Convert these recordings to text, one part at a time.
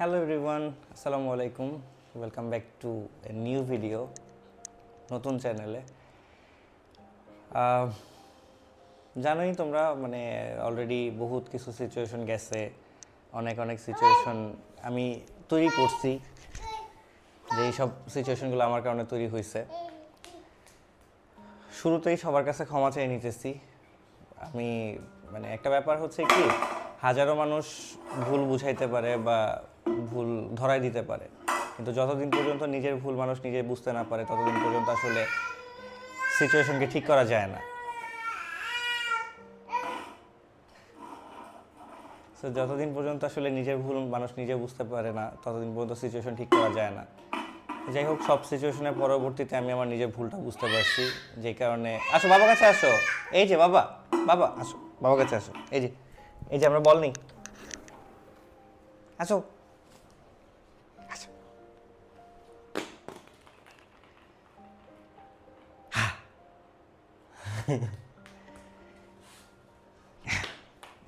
Hello everyone আসসালামু আলাইকুম welcome back to a new video নতুন চ্যানেলে জানোই তোমরা মানে অলরেডি বহুত কিছু সিচুয়েশন গেছে। অনেক অনেক সিচুয়েশন আমি তৈরি করছি, যে এইসব সিচুয়েশনগুলো আমার কারণে তৈরি হয়েছে শুরুতেই সবার কাছে ক্ষমা চেয়ে নিতেছি। আমি মানে একটা ব্যাপার হচ্ছে কি, হাজারো মানুষ ভুল বুঝাইতে পারে বা ভুল ধরাই দিতে পারে। কিন্তু যতদিন পর্যন্ত নিজের ভুল মানুষ নিজে বুঝতে না পারে, ততদিন পর্যন্ত আসলে সিচুয়েশনকে ঠিক করা যায় না। তো যতদিন পর্যন্ত আসলে নিজের ভুল মানুষ নিজে বুঝতে পারে না, ততদিন পর্যন্ত সিচুয়েশন ঠিক করা যায় না। যাই হোক, সব সিচুয়েশনের পরবর্তীতে আমি আমার নিজের ভুলটা বুঝতে পারছি। যে কারণে, আসো বাবা কাছে আসো। এই যে, বাবা বাবা, আসো বাবা কাছে আসো। এই যে এই যে আমরা বল নেই। আসো।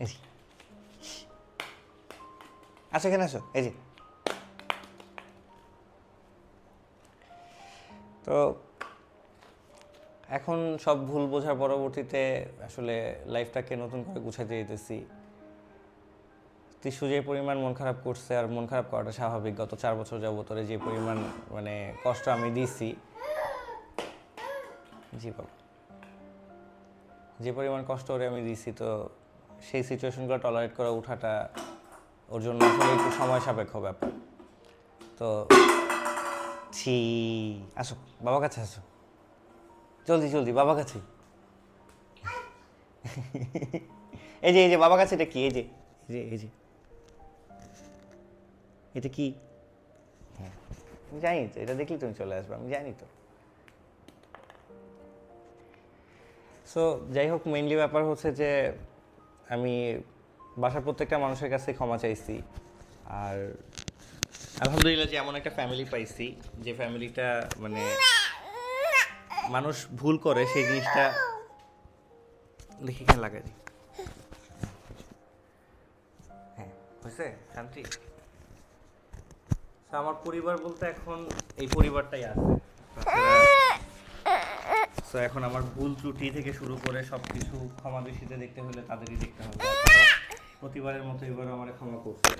এই যে। আসো, এখানে আসো, এই যে। তো এখন সব ভুল বোঝার পরবর্তীতে আসলে লাইফটাকে নতুন করে গুছাতে যেতেছি তিসু যে পরিমাণ মন খারাপ করছে আর মন খারাপ করাটা স্বাভাবিক, গত চার বছর যাবতরে যে পরিমাণ মানে কষ্ট আমি দিছি। জি বাবা। যে পরিমাণ কষ্ট ওরে আমি দিছি, তো সেই সিচুয়েশনগুলো টলারেট করে ওঠাটা ওর জন্য আসলে একটু সময় সাপেক্ষ ব্যাপার। তো ছি, আসো বাবা কাছে আসো। জলদি জলদি বাবা কাছে। এই যে এই যে বাবা কাছে এটা কি? এই যে এই যে এই যে। এটা কি? হ্যাঁ জানি তো, এটা দেখলে তুমি চলে আসবে, আমি জানি তো। সো যাই হোক মেইনলি ব্যাপার হচ্ছে যে, আমি বাসার প্রত্যেকটা মানুষের কাছে ক্ষমা চাইছি। আর আলহামদুলিল্লাহ যে এমন একটা ফ্যামিলি পাইছি, যে ফ্যামিলিটা মানে মানুষ ভুল করে, সেই জিনিসটা দেখি কেন লাগাই হ্যাঁ হয়েছে? শান্তি? আমার পরিবার বলতে এখন এই পরিবারটাই আছে। তো এখন আমার ভুল ত্রুটি থেকে শুরু করে সব কিছু ক্ষমা দৃষ্টিতে দেখতে হলে তাদেরই দেখতে হবে। প্রতিবারের মতো এবারও আমার ক্ষমা করছে।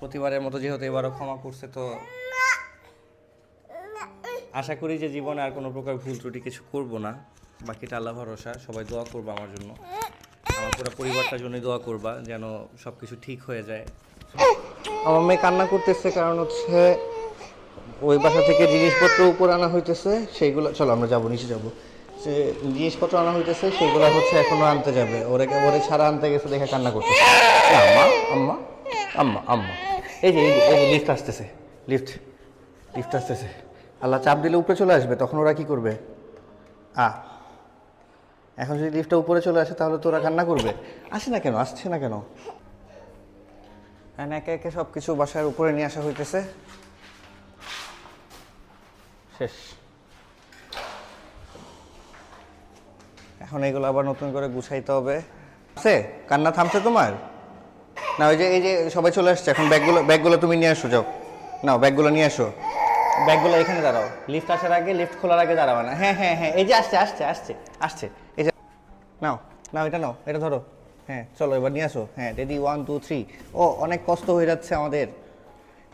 প্রতিবারের মতো যেহেতু এবারও ক্ষমা করছে, তো আশা করি যে জীবনে আর কোনো প্রকার ভুল ত্রুটি কিছু করব না। বাকিটা আল্লাহ ভরসা, সবাই দোয়া করবা আমার জন্য। আমার পুরো পরিবারটার জন্যই দোয়া করবা যেন সব কিছু ঠিক হয়ে যায়। আমার মেয়ে কান্না করতেছে কারণ হচ্ছে ওই বাসা থেকে জিনিসপত্র উপর আনা হইতেছে, সেইগুলো চলো, আমরা যাব, নিচে যাব। যে জিনিসপত্র আনা হইতেছে সেগুলো হচ্ছে এখনও আনতে যাবে। ওরে ওরে ছাড়া আনতে গেছে দেখে কান্না করতেছে। আম্মা আম্মা আম্মা আম্মা। এই যে এই যে লিফট আসতেছে লিফট লিফট আসতেছে। আল্লাহ চাপ দিলে উপরে চলে আসবে, তখন ওরা কি করবে? আ, এখন যদি লিফটটা উপরে চলে আসে, তাহলে তো ওরা কান্না করবে। আসে না কেন? আসছে না কেন? একে একে সব কিছু বাসার উপরে নিয়ে আসা হইতেছে। শেষ। এখন এগুলো আবার নতুন করে গুছাইতে হবে। আছে? কান্না থামছে তোমার? না, ওই যে, এই যে সবাই চলে আসছে, এখন ব্যাগগুলো ব্যাগগুলো তুমি নিয়ে আসো, যাও। নাও, ব্যাগগুলো নিয়ে আসো। ব্যাগগুলো এখানে দাঁড়াও। লিফট আসার আগে লিফট খোলার আগে দাঁড়াবে না। হ্যাঁ হ্যাঁ হ্যাঁ এই যে আসছে আসছে আসছে আসছে। এই যে, নাও নাও, এটা নাও, এটা ধরো। হ্যাঁ চলো, এবার নিয়ে আসো। হ্যাঁ রেডি ওয়ান টু থ্রি ও, অনেক কষ্ট হয়ে যাচ্ছে আমাদের।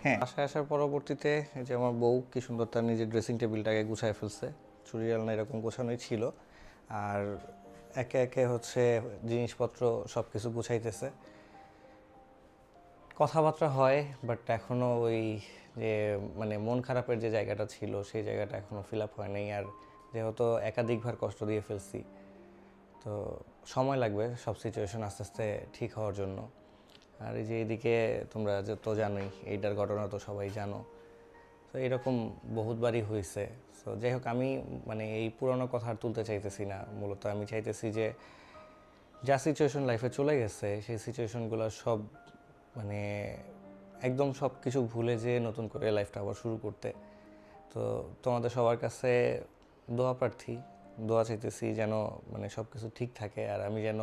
হ্যাঁ। আসায় আসার পরবর্তীতে যে আমার বউ কি সুন্দর তার নিজের ড্রেসিং টেবিলটাকে গুছায় ফেলছে। চুরি আলনা এরকম গোছানোই ছিল। আর একে একে হচ্ছে জিনিসপত্র সব কিছু গুছাইতেছে। কথাবার্তা হয় বাট এখনও ওই যে মানে মন খারাপের যে জায়গাটা ছিল, সেই জায়গাটা এখনও ফিল আপ হয় নাই। আর যেহেতু একাধিকবার কষ্ট দিয়ে ফেলছি, তো সময় লাগবে সব সিচুয়েশন আস্তে আস্তে ঠিক হওয়ার জন্য। আর এই যে এদিকে তোমরা যে তো জানোই, এইটার ঘটনা তো সবাই জানো। তো এরকম বহুতবারই হয়েছে তো যাই হোক আমি মানে এই পুরনো কথা আর তুলতে চাইতেছি না। মূলত আমি চাইতেছি যে, যা সিচুয়েশন লাইফে চলে গেছে, সেই সিচুয়েশনগুলো সব মানে একদম সব কিছু ভুলে যে নতুন করে লাইফটা আবার শুরু করতে। তো তোমাদের সবার কাছে দোয়া প্রার্থী। দোয়া চাইতেছি যেন মানে সব কিছু ঠিক থাকে, আর আমি যেন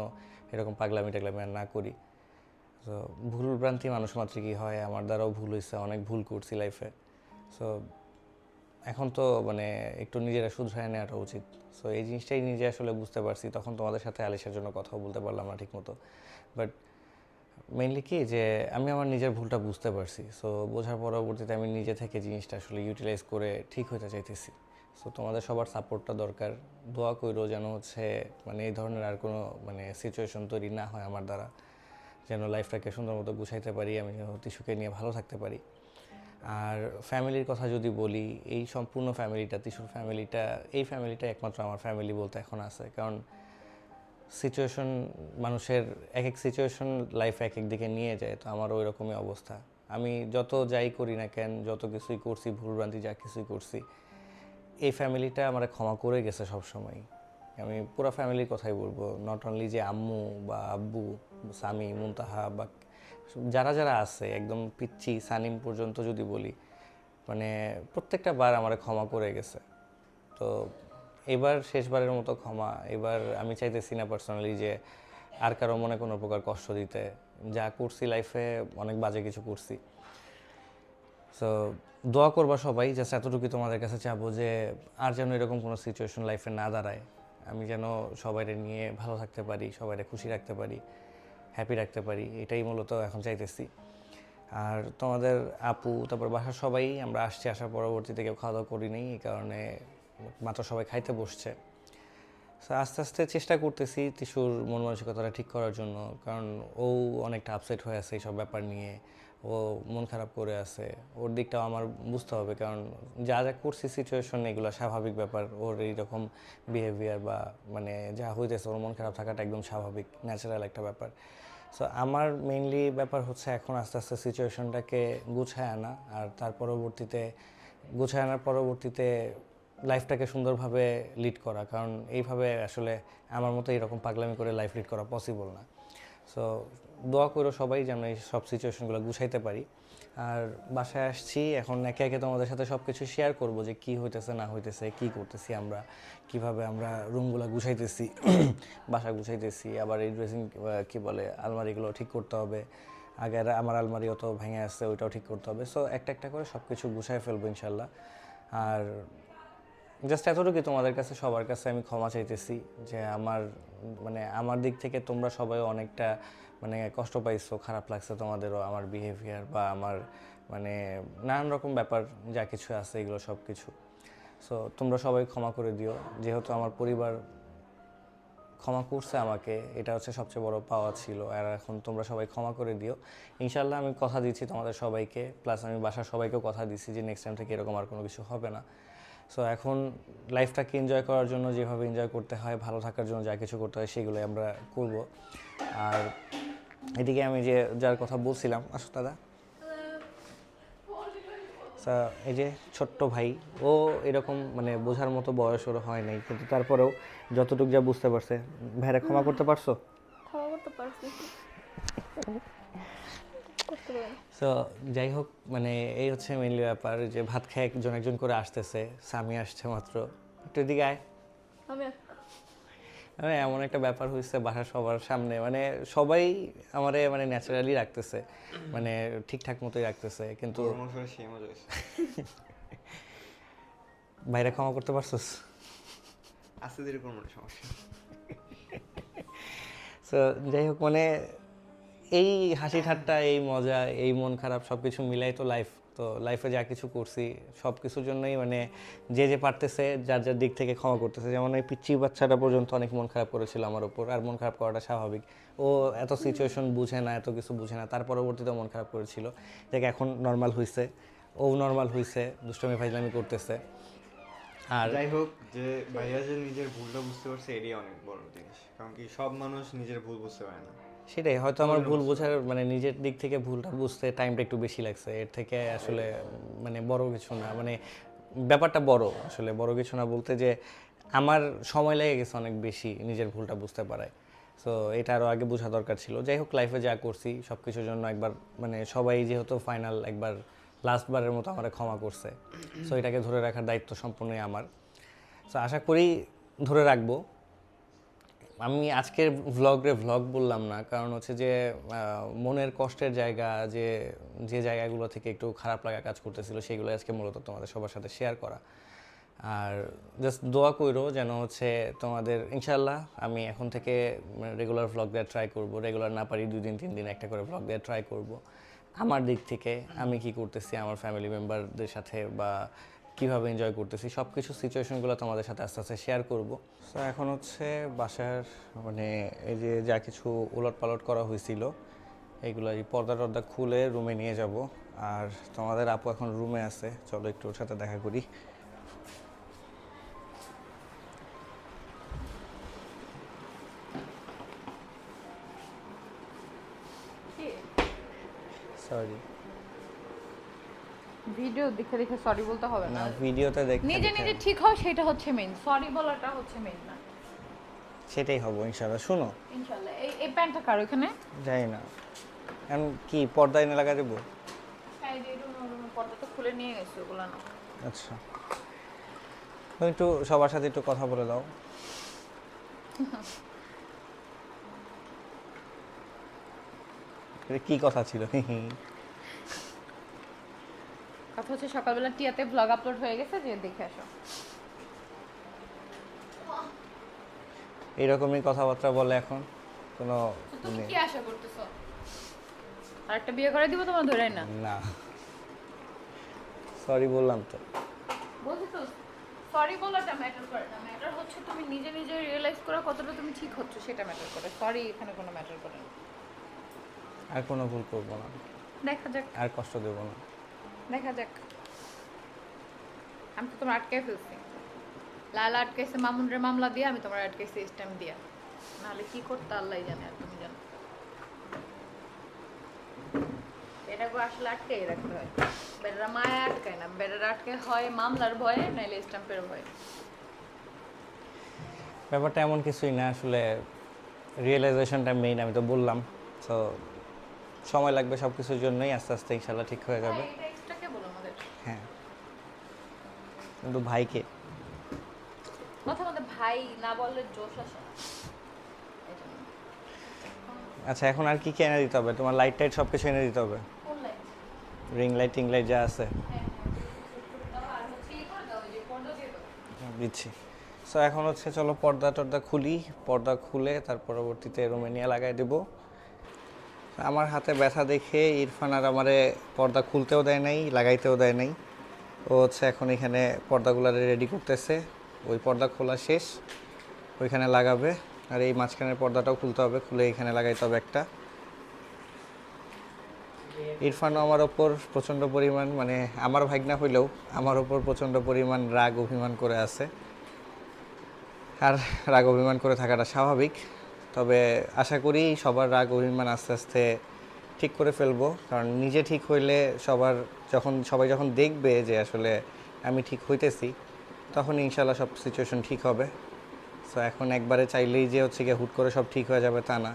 এরকম পাগলামি টাগলামি আর না করি। তো ভুল ভ্রান্তি মানুষ মাত্রই হয়? আমার দ্বারাও ভুল হয়েছে অনেক ভুল করছি লাইফে সো এখন তো মানে একটু নিজেরা শুধরায় নেওয়াটা উচিত। সো এই জিনিসটাই নিজে আসলে বুঝতে পারছি, তখন তোমাদের সাথে আলিশার জন্য কথাও বলতে পারলাম না ঠিকমতো। বাট মেইনলি কি যে, আমি আমার নিজের ভুলটা বুঝতে পারছি। সো বোঝার পরবর্তীতে আমি নিজে থেকে জিনিসটা আসলে ইউটিলাইজ করে ঠিক হতে চাইতেছি। সো তোমাদের সবার সাপোর্টটা দরকার। দোয়া কইরো যেন হচ্ছে মানে এই ধরনের আর কোনো মানে সিচুয়েশন তৈরি না হয় আমার দ্বারা। যেন লাইফটাকে সুন্দর মতো গুছাইতে পারি, আমি যেন তিসুকে নিয়ে ভালো থাকতে পারি। আর ফ্যামিলির কথা যদি বলি, এই সম্পূর্ণ ফ্যামিলিটা তিসুর ফ্যামিলিটা এই ফ্যামিলিটা একমাত্র আমার ফ্যামিলি বলতে এখন আছে। কারণ সিচুয়েশন মানুষের এক এক সিচুয়েশন লাইফ এক এক দিকে নিয়ে যায়, তো আমার ওই রকমই অবস্থা। আমি যত যাই করি না কেন, যত কিছুই করছি, ভুলভ্রান্তি, যা কিছুই করছি, এই ফ্যামিলিটা আমার ক্ষমা করে গেছে সব সময় আমি পুরো ফ্যামিলির কথাই বলব। নট অনলি যে আম্মু বা আব্বু সামি মুনতাহা বা যারা যারা আছে, একদম পিচ্ছি সানিম পর্যন্ত যদি বলি মানে প্রত্যেকটা বার আমার ক্ষমা করে গেছে। তো এবার শেষবারের মতো ক্ষমা, এবার আমি চাইতেছি না পার্সোনালি যে আর কারও মনে কোনো প্রকার কষ্ট দিতে। যা করছি লাইফে অনেক বাজে কিছু করছি। সো দোয়া করবা সবাই জাস্ট এতটুকু তোমাদের কাছে চাবো যে আর যেন এরকম কোনো সিচুয়েশন লাইফে না দাঁড়ায়। আমি যেন সবাইকে নিয়ে ভালো থাকতে পারি সবাইকে খুশি রাখতে পারি হ্যাপি রাখতে পারি, এটাই মূলত এখন চাইতেছি। আর তোমাদের আপু, তারপর বাসার সবাই, আমরা আসছি আসার পরবর্তীতে কেউ খাওয়া দাওয়া করি এই কারণে মাত্র সবাই খাইতে বসছে। আস্তে আস্তে চেষ্টা করতেছি তিশুর মন মানসিকতাটা ঠিক করার জন্য, কারণ ও অনেকটা আপসেট হয়ে আছে এইসব ব্যাপার নিয়ে। ও মন খারাপ করে আছে, ওর দিকটাও আমার বুঝতে হবে, কারণ যা যা করছি সিচুয়েশন এগুলো স্বাভাবিক ব্যাপার, ওর এইরকম বিহেভিয়ার বা মানে যা হইতেছে, ওর মন খারাপ থাকাটা একদম স্বাভাবিক ন্যাচারাল একটা ব্যাপার। সো আমার মেইনলি ব্যাপার হচ্ছে এখন আস্তে আস্তে সিচুয়েশনটাকে গুছায় আনা, আর তার পরবর্তীতে, গুছায় আনার পরবর্তীতে লাইফটাকে সুন্দরভাবে লিড করা, কারণ এইভাবে আসলে আমার মতো এরকম পাগলামি করে লাইফ লিড করা পসিবল না। সো দোয়া করো সবাই যেন এই সব সিচুয়েশনগুলো গুছাইতে পারি। আর বাসায় আসছি, এখন একে একে তোমাদের সাথে সব কিছু শেয়ার করব যে কি হইতেছে, না হইতেছে, কি করতেছি আমরা, কীভাবে আমরা রুমগুলো গুছাইতেছি, বাসা গুছাইতেছি, আবার এই ড্রেসিং কি বলে আলমারিগুলো ঠিক করতে হবে। আগে আর আমার আলমারি অত ভেঙে আসছে ওইটাও ঠিক করতে হবে। সো একটা একটা করে সব কিছু গুছাই ফেলব ইনশাল্লাহ। আর জাস্ট এতটুকুই তোমাদের কাছে, সবার কাছে আমি ক্ষমা চাইতেছি যে আমার মানে আমার দিক থেকে তোমরা সবাই অনেকটা মানে কষ্ট পাইছো, খারাপ লাগছে তোমাদেরও, আমার বিহেভিয়ার বা আমার মানে নানান রকম ব্যাপার যা কিছু আছে এগুলো সব কিছু সো তোমরা সবাই ক্ষমা করে দিও। যেহেতু আমার পরিবার ক্ষমা করছে আমাকে, এটা হচ্ছে সবচেয়ে বড় পাওয়া ছিল। আর এখন তোমরা সবাই ক্ষমা করে দিও। ইনশাল্লাহ আমি কথা দিচ্ছি তোমাদের সবাইকে। প্লাস আমি বাসার সবাইকেও কথা দিচ্ছি যে নেক্সট টাইম থেকে এরকম আর কোনো কিছু হবে না। সো এখন লাইফটাকে এনজয় করার জন্য যেভাবে এনজয় করতে হয়, ভালো থাকার জন্য যা কিছু করতে হয়, সেগুলোই আমরা করব। আর এদিকে আমি যে, যার কথা বলছিলাম, আসো দাদা। এই যে ছোট্ট ভাই, ও এরকম মানে বোঝার মতো বয়স ওর হয় নাই, কিন্তু তারপরেও যতটুকু যা বুঝতে পারছে। ভাইরা ক্ষমা করতে পারছ? ক্ষমা করতে পারছি। সো যাই হোক মানে এই হচ্ছে মেনলি ব্যাপার যে ভাত খেয়ে একজন একজন করে আসতেছে স্বামী আসছে মাত্র। একটু এদিকে আয়। আমি মানে এমন একটা ব্যাপার হয়েছে বাসার সবার সামনে মানে সবাই আমারে মানে ন্যাচারালি রাখতেছে মানে ঠিকঠাক মতোই রাখতেছে কিন্তু বাইরে ক্ষমা করতে পারছোস? আস্তে ধীরে কোনো সমস্যা। সো যাই হোক মানে এই হাসি ঠাট্টা এই মজা, এই মন খারাপ সব কিছু মিলাই তো লাইফ তো লাইফে যা কিছু করছি সব কিছুর জন্যই মানে যে যে পারতেছে, যার যার দিক থেকে ক্ষমা করতেছে। যেমন এই পিচ্ছি বাচ্চাটা পর্যন্ত অনেক মন খারাপ করেছিল আমার উপর, আর মন খারাপ করাটা স্বাভাবিক। ও এত সিচুয়েশন বুঝে না, এত কিছু বুঝে না, তার পরবর্তীতে মন খারাপ করেছিল। যাকে এখন নর্মাল হয়েছে ও নর্মাল হয়েছে দুষ্টমি, ফাইজলামি করতেছে। আর যাই হোক, যে ভাইয়া যে নিজের ভুলটা বুঝতে পারছে এটাই অনেক বড় জিনিস। কারণ কি সব মানুষ নিজের ভুল বুঝতে পারে না। সেটাই হয়তো আমার ভুল বোঝার মানে নিজের দিক থেকে ভুলটা বুঝতে টাইমটা একটু বেশি লাগছে। এর থেকে আসলে মানে বড় কিছু না মানে ব্যাপারটা বড় আসলে বড় কিছু না বলতে যে আমার সময় লেগে গেছে অনেক বেশি নিজের ভুলটা বুঝতে পারায়। সো এটা আরও আগে বোঝা দরকার ছিল। যাই হোক লাইফে যা করছি সব কিছুর জন্য একবার মানে সবাই যেহেতু ফাইনাল একবার লাস্ট বারের মতো আমার ক্ষমা করছে। সো এটাকে ধরে রাখার দায়িত্ব সম্পূর্ণই আমার। সো আশা করি ধরে রাখব। আমি আজকের ভ্লগে ভ্লগ বললাম না, কারণ হচ্ছে যে মনের কষ্টের জায়গা, যে যে জায়গাগুলো থেকে একটু খারাপ লাগা কাজ করতেছিল সেগুলো আজকে মূলত তোমাদের সবার সাথে শেয়ার করা। আর জাস্ট দোয়া কইরো যেন হচ্ছে তোমাদের ইনশাল্লাহ আমি এখন থেকে রেগুলার ভ্লগ দেওয়ার ট্রাই করব রেগুলার না পারি দুই দিন, তিন দিন একটা করে ভ্লগ দেওয়ার ট্রাই করব। আমার দিক থেকে আমি কি করতেছি, আমার ফ্যামিলি মেম্বারদের সাথে বা কীভাবে এনজয় করতেছি সব কিছু সিচুয়েশনগুলো তোমাদের সাথে আস্তে আস্তে শেয়ার করব। তো এখন হচ্ছে বাসার মানে এই যে যা কিছু উলট পালট করা হয়েছিল এইগুলো এই পর্দা টর্দা খুলে রুমে নিয়ে যাব। আর তোমাদের আপু এখন রুমে আছে, চলো একটু ওর সাথে দেখা করি সরি ভিডিও দেখে দেখে সরি বলতে হবে না। ভিডিওতে দেখ নিজে নিজে ঠিক হয় সেটা হচ্ছে মেইন সরি বলাটা হচ্ছে মেইন না। সেটাই হব ইনশাআল্লাহ। শুনো। ইনশাআল্লাহ। এই এই প্যান্টটা কার ওখানে যাই না। এখন কি পর্দা এনে লাগা দেবো? পর্দা তো খুলে নিয়ে গেছে ওগুলো না। আচ্ছা। তুমি একটু সবার সাথে একটু কথা বলে দাও। কি কথা ছিল? কথা হচ্ছে সকালবেলা টিয়াতে ব্লগ আপলোড হয়ে গেছে যে দেখে আসো। এইরকমই কথাবার্তা বলে এখন কোনো তুমি কি আশা করতেছো? আর একটা বিয়ে করে দিব তোমার ধরে না। না। সরি বললাম তো। বলছি তো সরি বলাটা ম্যাটার করে না। ম্যাটার হচ্ছে তুমি নিজে নিজে রিয়েলাইজ করা কতটা তুমি ঠিক হচ্ছ সেটা ম্যাটার করে। সরি এখানে কোনো ম্যাটার করে না। আর কোনো ভুল করব না। দেখা যাক। আর কষ্ট দেবো না। দেখা যাক। আমি তো তোমার আটকাই ফেলছি। লালা আটকাইছে মামুনের মামলা দিয়ে আমি তোমার আটকাইছি স্ট্যাম্প দিয়া। নাহলে কি করতে আল্লাহ জানে আর তুমি জানো। এটাকে আসলে আটকাই রাখতে হয়। বেটারা মায়া আটকায় না বেটারা আটকে হয় মামলার ভয়ে নাইলে স্ট্যাম্পের ভয়ে। ব্যাপারটা এমন কিছুই না আসলে রিয়েলাইজেশনটা মেইন আমি তো বললাম। তো সময় লাগবে সব কিছুর জন্যই আস্তে আস্তে ইনশাল্লাহ ঠিক হয়ে যাবে হ্যাঁ, এটা এক্সট্রা কে বলো আমাদের হ্যাঁ কিন্তু ভাইকে। কথা মধ্যে ভাই না বললে জোশ আসে না। এই জন্য। আচ্ছা এখন আর কি কি এনে দিতে হবে? তোমার লাইট টাইট সব কিছু এনে দিতে হবে? রিং লাইট টিং লাইট যা আছে। হ্যাঁ হ্যাঁ। দিচ্ছি। সো এখন হচ্ছে চলো পর্দা টর্দা খুলি। পর্দা খুলে তার পরবর্তীতে রোমেনিয়া নিয়ে লাগাই দেব। আমার হাতে ব্যথা দেখে ইরফান আর আমারে পর্দা খুলতেও দেয় নাই লাগাইতেও দেয় নাই। ও হচ্ছে এখন এখানে পর্দাগুলো রেডি করতেছে। ওই পর্দা খোলা শেষ, ওইখানে লাগাবে। আর এই মাঝখানের পর্দাটাও খুলতে হবে, খুলে এখানে লাগাইতে হবে একটা। ইরফানও আমার ওপর প্রচণ্ড পরিমাণ মানে আমার ভাগনা হইলেও আমার ওপর প্রচণ্ড পরিমাণ রাগ অভিমান করে আছে। আর রাগ অভিমান করে থাকাটা স্বাভাবিক। তবে আশা করি সবার রাগ অভিমান আস্তে আস্তে ঠিক করে ফেলব, কারণ নিজে ঠিক হইলে সবার যখন সবাই যখন দেখবে যে আসলে আমি ঠিক হইতেছি, তখন ইনশাল্লাহ সব সিচুয়েশন ঠিক হবে। সো এখন একবারে চাইলেই যে হচ্ছে গিয়ে হুট করে সব ঠিক হয়ে যাবে তা না।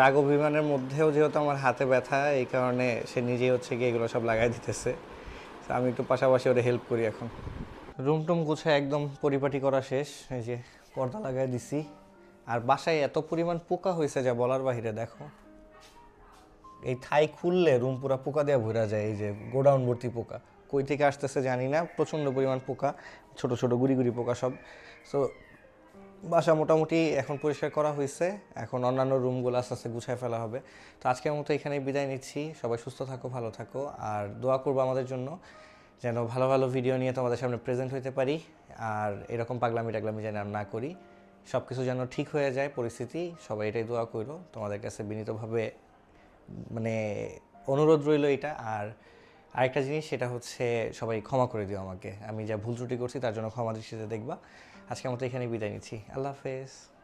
রাগ অভিমানের মধ্যেও যেহেতু আমার হাতে ব্যথা, এই কারণে সে নিজেই হচ্ছে গিয়ে এগুলো সব লাগাই দিতেছে। আমি একটু পাশাপাশি ওটা হেল্প করি এখন। রুম টুম গুছে একদম পরিপাটি করা শেষ, এই যে পর্দা লাগাই দিছি। আর বাসায় এত পরিমাণ পোকা হয়েছে যা বলার বাহিরে, দেখো। এই থাই খুললে রুম পুরা পোকা দিয়ে ভরা যায়, এই যে গোডাউন ভর্তি পোকা। কই থেকে আসতেছে জানি না, প্রচণ্ড পরিমাণ পোকা, ছোট ছোট গুড়ি গুড়ি পোকা সব। সো বাসা মোটামুটি এখন পরিষ্কার করা হয়েছে, এখন অন্যান্য রুমগুলো আস্তে আস্তে গুছায় ফেলা হবে। তো আজকের মতো এখানেই বিদায় নিচ্ছি, সবাই সুস্থ থাকো, ভালো থাকো, আর দোয়া করব আমাদের জন্য যেন ভালো ভালো ভিডিও নিয়ে তোমাদের সামনে প্রেজেন্ট হতে পারি, আর এরকম পাগলামি টাগলামি যেন না করি। সব কিছু যেন ঠিক হয়ে যায়, পরিস্থিতি, সবাই এটাই দোয়া করো। তোমাদের কাছে বিনীতভাবে মানে অনুরোধ রইল এটা। আর আরেকটা জিনিস, সেটা হচ্ছে সবাই ক্ষমা করে দিও আমাকে। আমি যা ভুল ত্রুটি করছি, তার জন্য ক্ষমা দৃষ্টিতে দেখবা। আজকের মতো এখানে বিদায় নিচ্ছি। আল্লাহ হাফেজ।